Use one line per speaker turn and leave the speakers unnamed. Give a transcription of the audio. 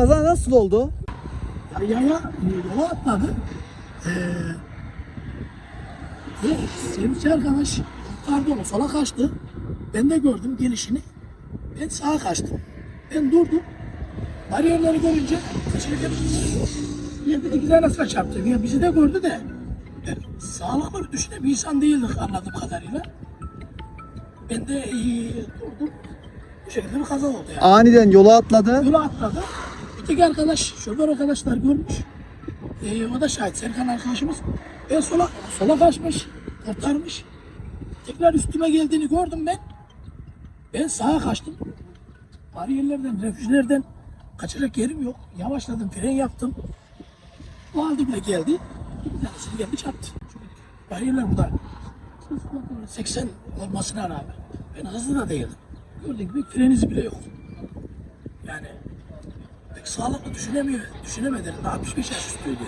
Kaza nasıl oldu?
Ya yaya yola atladı. Ee, ve sevgili arkadaş pardon sola kaçtı. Ben de gördüm gelişini. Ben sağa kaçtım. Ben durdum. Bariyerleri görünce kaçırdım. Ya dedi güzel nasıl çarptı? Ya bizi de gördü de. Ben sağlıklı bir düşünen bir insan değildik anladığım kadarıyla. Ben de ee, durdum. Bu şekilde bir kaza oldu yani.
Aniden yola atladı.
Yola atladı. Öteki arkadaş, şoför arkadaşlar görmüş. Ee, o da şahit, Serkan arkadaşımız. Ben sola, sola kaçmış, kurtarmış. Tekrar üstüme geldiğini gördüm ben. Ben sağa kaçtım. Bariyerlerden, refüjlerden kaçacak yerim yok. Yavaşladım, fren yaptım. O bile geldi. Bir tanesini geldi çarptı. Bariyerler burada. 80 olmasına rağmen. Ben hızlı da değildim. Gördüğün gibi fren izi bile yok. Yani pek sağlıklı düşünemiyor, düşünemedi. Daha 65 yaş üstüydü.